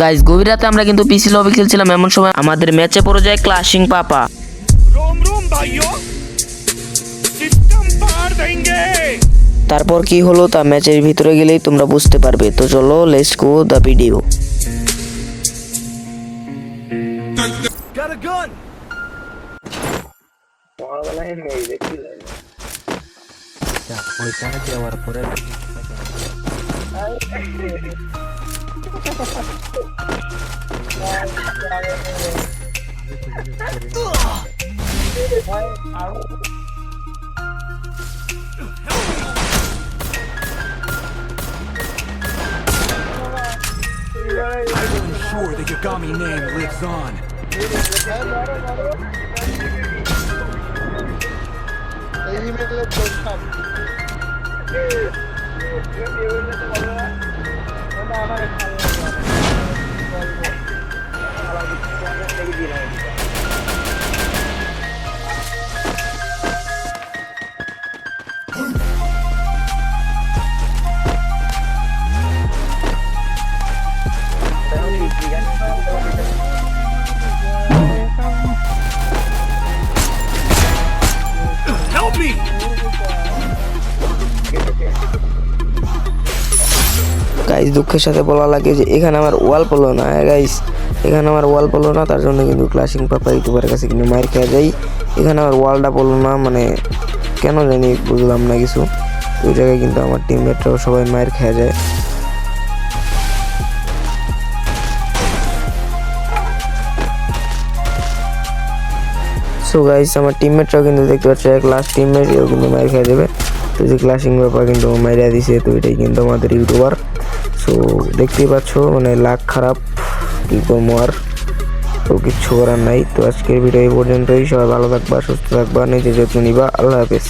Guys গভীর রাতে আমরা কিন্তু পিসি লবি খেলছিলাম এমন সময় আমাদের ম্যাচে পড়ে যায় ক্লাসিং পাপা তারপর কি হলো? তা ম্যাচের ভিতরে গেলেই তোমরা বুঝতে পারবে। তো চলো লেটস গো দ্য ভিডিও দেওয়ার পরে gun ওইখানে যাওয়ার পরে I'm sure the Yagami name lives on. Help me! Guys দুঃখের সাথে বলা লাগে যে এখানে আমার ওয়াল পড়ল না গাইজ এখানে আমার ওয়াল পড়ল না, তার জন্য কিন্তু ক্লাসিং পাপা ইউটিউবের কাছে কিন্তু মায়ের খেয়ে যাই। এখানে আমার ওয়ালটা পড়ল না মানে কেন জানি বুঝলাম না কিছু। ওই জায়গায় কিন্তু আমার টিমমেটরাও সবাই মায়ের খেয়ে যায়। সো গাইস আমার টিমমেটরাও কিন্তু দেখতে পাচ্ছে, এক লাস্ট টিমমেট এও কিন্তু মায়ের খেয়ে দেবে। তো যে ক্লাসিং ব্যাপার কিন্তু মাইরা দিছে, তো এটাই কিন্তু আমাদের ইউটিউবার। সো দেখতেই পাচ্ছ মানে লাখ খারাপ, কি করব আর? তো কিচ্ছু করার নাই। তো আজকের ভিডিও এই পর্যন্তই। সবাই ভালো থাকবা, সুস্থ থাকবা, নিজের যত্ন নিবা। আল্লাহ হাফেজ।